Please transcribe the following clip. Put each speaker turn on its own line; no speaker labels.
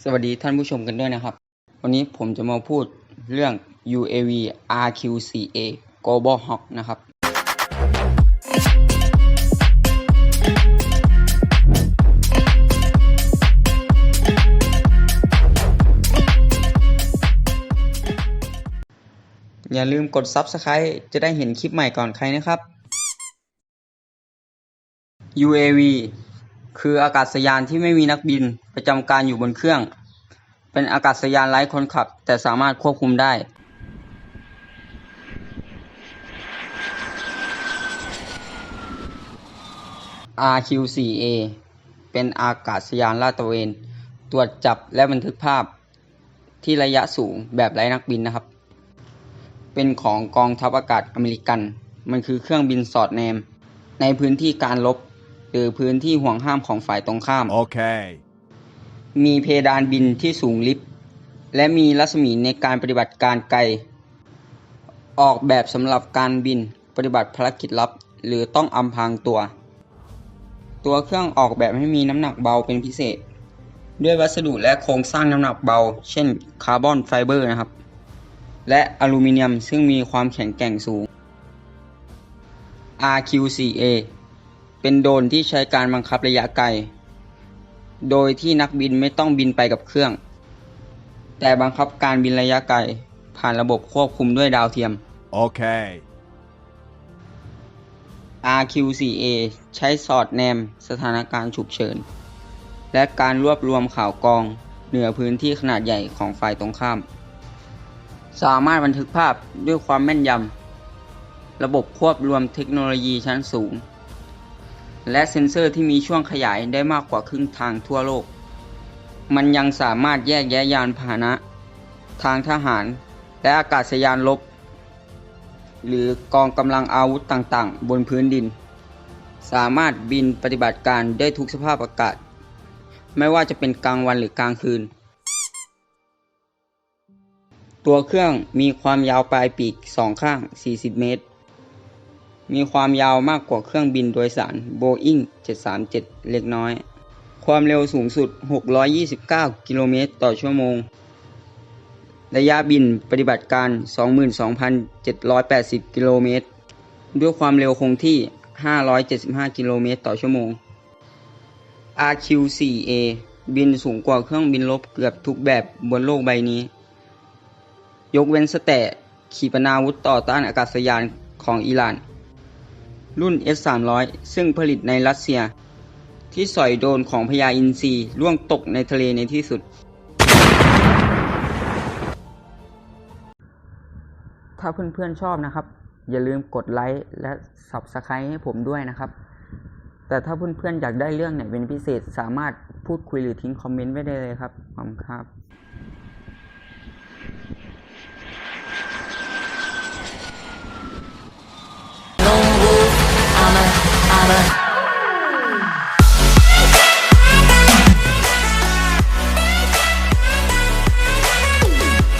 สวัสดีท่านผู้ชมกันด้วยนะครับ วันนี้ผมจะมาพูดเรื่อง UAV RQ4A Global Hawk นะครับ อย่าลืมกด Subscribe จะได้เห็นคลิปใหม่ก่อนใครนะครับ UAV คืออากาศยานที่ไม่มีนักบินประจำการอยู่บนเครื่อง เป็นอากาศยานไร้คนขับ แต่สามารถควบคุมได้ RQ4A เป็นอากาศยานลาดตระเวน ตรวจจับและบันทึกภาพที่ระยะสูงแบบไร้นักบินนะครับ เป็นของกองทัพอากาศอเมริกัน มันคือเครื่องบินสอดแนม ในพื้นที่การลบ หรือพื้นที่ห่วงห้ามของฝ่ายตรงข้าม
Okay.
มีเพดานบินที่สูงลิฟต์และมีรัศมีในการปฏิบัติการไกล ออกแบบสำหรับการบินปฏิบัติภารกิจลับ หรือต้องอำพรางตัว ตัวเครื่องออกแบบให้มีน้ำหนักเบาเป็นพิเศษ ด้วยวัสดุและโครงสร้างน้ำหนักเบา เช่นคาร์บอนไฟเบอร์นะครับ และอลูมิเนียมซึ่งมีความแข็งแกร่งสูง RQ4A เป็นโดรนที่ใช้การบังคับระยะไกล โดยที่นักบินไม่ต้องบินไปกับเครื่อง แต่บังคับการบินระยะไกล ผ่านระบบควบคุมด้วยดาวเทียม
Okay.
RQ4A ใช้สอดแนมสถานการณ์ฉุกเฉิน และการรวบรวมข่าวกรองเหนือพื้นที่ขนาดใหญ่ของฝ่ายตรงข้าม สามารถบันทึกภาพด้วยความแม่นยำ ระบบควบรวมเทคโนโลยีชั้นสูง และเซ็นเซอร์ที่มีช่วงขยายได้มากกว่าครึ่งทางทั่วโลก มันยังสามารถแยกแยะยานพาหนะ ทางทหาร และอากาศยานรบหรือกองกำลังอาวุธต่างๆ บนพื้นดิน สามารถบินปฏิบัติการได้ทุกสภาพอากาศ ไม่ว่าจะเป็นกลางวันหรือกลางคืน ตัวเครื่องมีความยาวปลายปีกสองข้าง 40 เมตร มีความยาวมากกว่าเครื่องบินโดยสาร Boeing 737 เล็กน้อย ความเร็วสูงสุด 629 กิโลเมตรต่อชั่วโมง ระยะบินปฏิบัติการ 22,780 กิโลเมตร ด้วยความเร็วคงที่ 575 กิโลเมตรต่อชั่วโมง RQ4A บินสูงกว่าเครื่องบินรบเกือบทุกแบบบนโลกใบนี้ ยกเว้นสแต่ขีปนาวุธต่อต้านอากาศยานของอิหร่าน รุ่น S300 ซึ่งผลิตในรัสเซีย ที่สอยโดนของพญาอินทรีร่วงตกในทะเลในที่สุดถ้าเพื่อนๆชอบนะครับ อย่าลืมกดไลค์และ Subscribe ให้ผมด้วยนะครับ แต่ถ้าเพื่อนๆอยากได้เรื่องไหนเป็นพิเศษ สามารถพูดคุยหรือทิ้งคอมเมนต์ไว้ได้เลยครับขอบคุณครับ
Bye.